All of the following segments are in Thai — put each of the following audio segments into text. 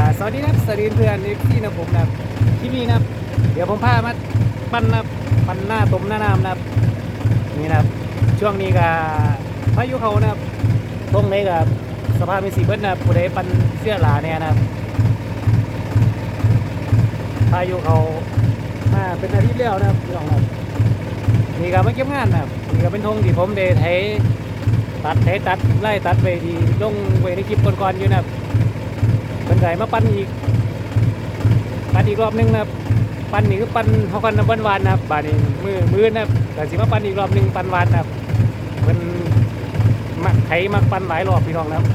อ่าสวัสดีครับสวัสดีเพื่อนที่นะผมนะที่นี่นะเดี๋ยวผมพามาปั้นนะปั้นหน้าต้มหน้าน้ำนะนี่นะช่วงนี้ก็พายุเขานะตรงนี้กับสภาพมีสีเบิ้ลนะผู้ใดปั้นเสื้อหลาเนี่ยนะพายุเขามาเป็นอาทิตย์แล้วนะพี่น้องครับนี่ก็มาเก็บงานนะนี่ก็เป็นธงที่ผมได้ไถตัดไถตัดไล่ตัดไปที่ลงไว้ในคลิปก่อนๆอยู่นะครับ เป็นไงมาปั้นอีก ปั้นอีกรอบหนึงนะครับ ปั้นนี่คือปั้นเขากันน้ำวานนะครับบาดนี้มือมือนะครับแต่สิมาปั้นอีกรอบหนึงปั้นวานนะครับเป็นมักไถมักปั้นหลายรอบพี่น้องนะครับ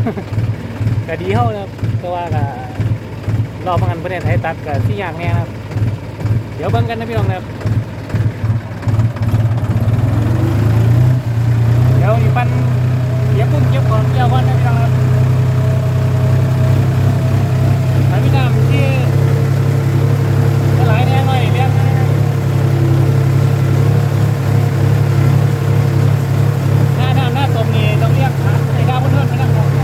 ก็ดีเฮานะครับแต่ว่าก็รอบมันประเด็นไทยตัดกับที่อย่างแน่นะครับ เดี๋ยวเบิ่งกันนะพี่น้องนะครับเดี๋ยวนี่ปั้นเก็บปุ้งเก็บของเกี่ยวก่อนนะพี่น้องครับ สาย พิธามที่หลายแน่หน่อยเรียกหน้าหน้าหน้าตมนี่ต้องเรียกหาไอ้ดาวบนเทินมานั่งของ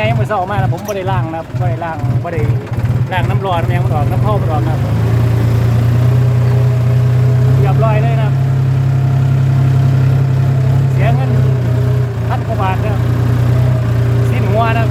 ยงแหน่ยังไม่เศร้ามากนะผมไม่ได้ล่างนะไม่ได้ล่างไม่ได้ล่างน้ำร้อนแมงมันออกน้ำเข้ามันออกนะหยับลอยเลยนะเสียเงินพันกว่าบาทนะสิ้นหัวนะ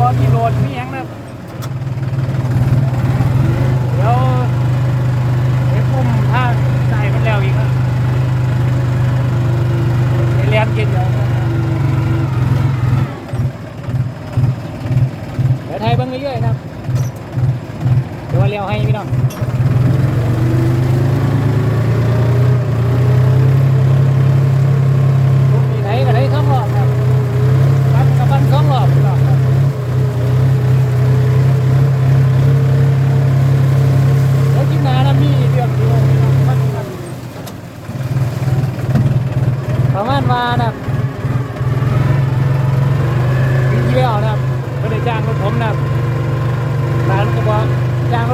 กอกี่โลดมีอย่งนะ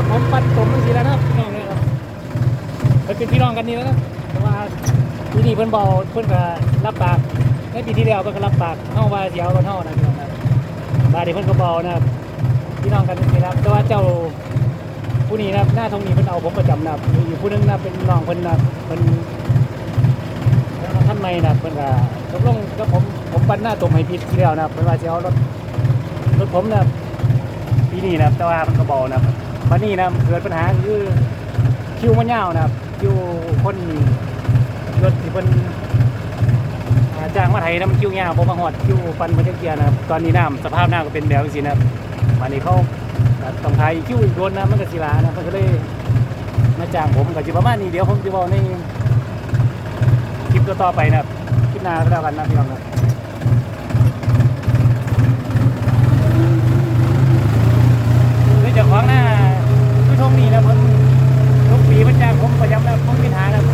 ถผมปั่นผมไม่สิแล้วนะครับพี่น้องเนี่ยครับเพิ่นเป็นพี่น้องกันนี่แล้วนะแต่ว่าปีนี้เพิ่นบอกเพิ่นก็รับปากในปีที่แล้วเพิ่นก็รับปากเฮาว่าสิเอารถเฮานะพี่น้องครับบาดนี้เพิ่นก็บอกนะครับพี่น้องกันนี่นะครับแต่ว่าเจ้าผู้นี้นะครับหน้าทงนี้เพิ่นเอาผมประจำนะครับมีอยู่ผู้นึงนะเป็นน้องเพิ่นนะเพิ่นท่านใหม่นะเพิ่นก็ตกลงกับผมผมปันหน้าตมให้ผิดที่แล้วนะเพิ่นว่าสิเอารถรถผมนะปีนี้นะแต่ว่ามันก็บอกนะ วันนี้นะเกิดปัญหาคือคิวมันยาวนะครับคิวคนรถที่เพิ่นจ้างมาไถน้ำคิวยาวบ่มาฮอดคิวปันเพิ่นจักเกียร์นะครับตอนนี้น้ำสภาพน้ำก็เป็นแบบนี้นะครับวันนี้เขาต้องถ่ายคิวอีกโดนนะมันก็สิลานะมันก็เลยมาจ้างผมก็จะประมาณนี้เดี๋ยวผมจะบอกในคลิปต่อไปนะครับคลิปหน้าก็แล้วกันนะพี่น้องนะเรื่องจากของหน้า ช่วงนี้นะผมทุกปีมันจ้างผมประจำนะผมมีทางแล้ว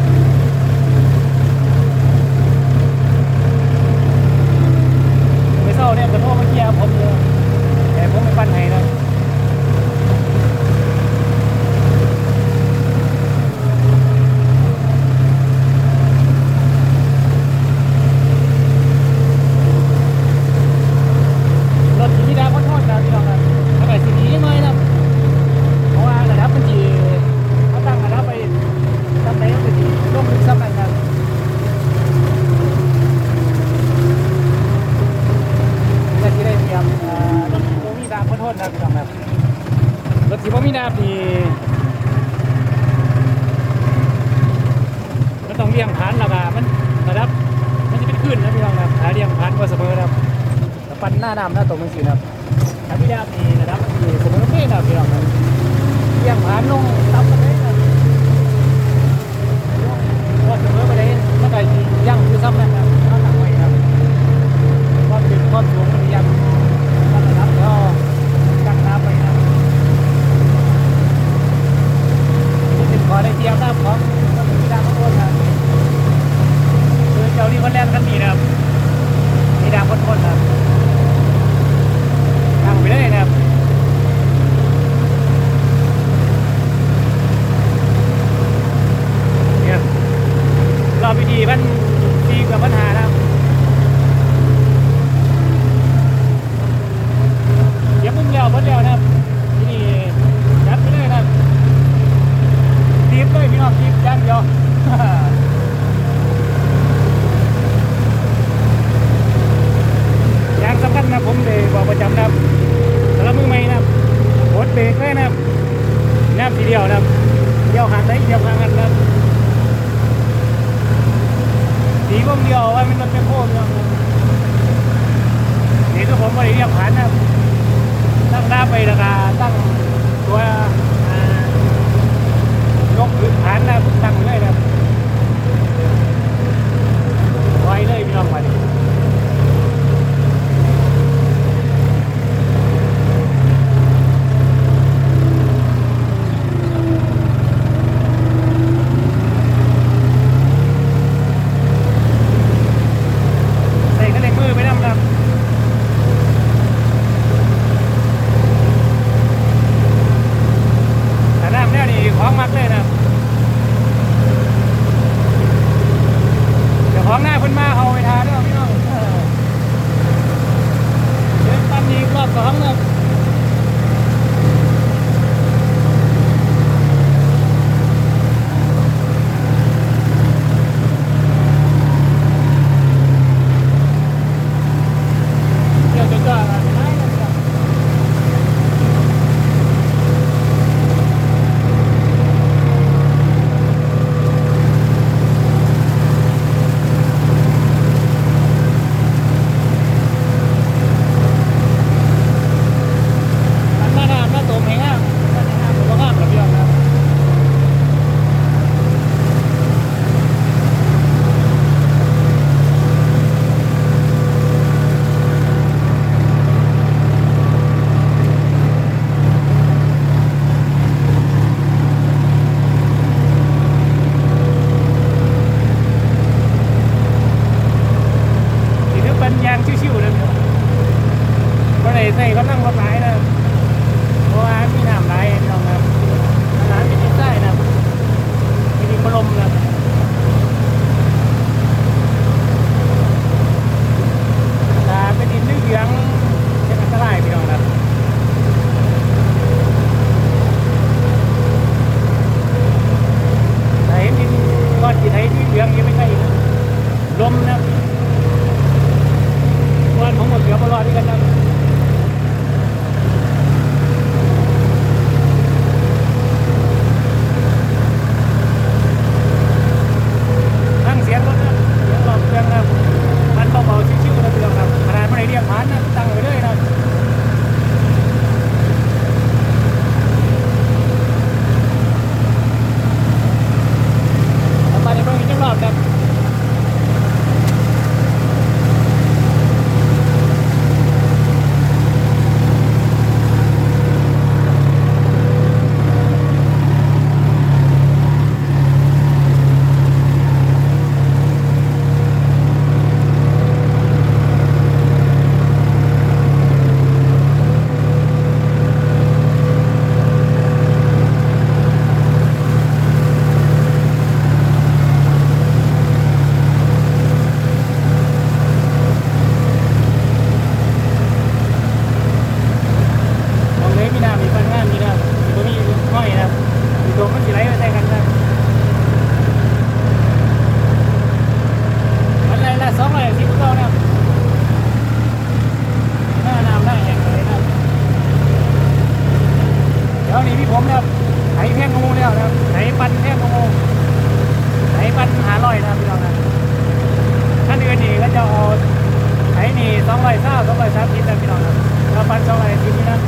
ไปเศร้าเนี่ยกระโทษเมื่อกี้ผมเลยแต่ผมไม่ปั้นให้นะ รถที่ดาวขอโทษนะพี่น้องครับถ้าเกิดสิ่งนี้น้อยนะเพราะว่าระดับมันจีเขาตั้งระดับไปตั้งไหนก็จีลงถึงซ้ำไหนครับก็ที่ได้เตรียมเอ่อรถที่บ่มีดาวขอโทษนะพี่น้องครับรถที่บ่มีดาวนี่มันต้องเลี้ยงผ่านแล้วก็มันระดับมันจะเป็นขึ้นนะพี่น้องครับถ้าเลี้ยงผ่านก็เสมอนะครับ แล้วปั้ นหน้าดำหน้าตรงมันสีนะครับถ้าพี่ดาบนี่นะครับอยู่ผมก็ไม่นะพี่น้องครับเยี่ยงผ่านลง ร้อยนะพี่น้องนะท่านอื่นนี่ก็จะเอาไอ้นี่สองร้อยเศร้าสองร้อยสามสิบนะพี่น้องนะเราปันสองร้อยสิศนี่นะ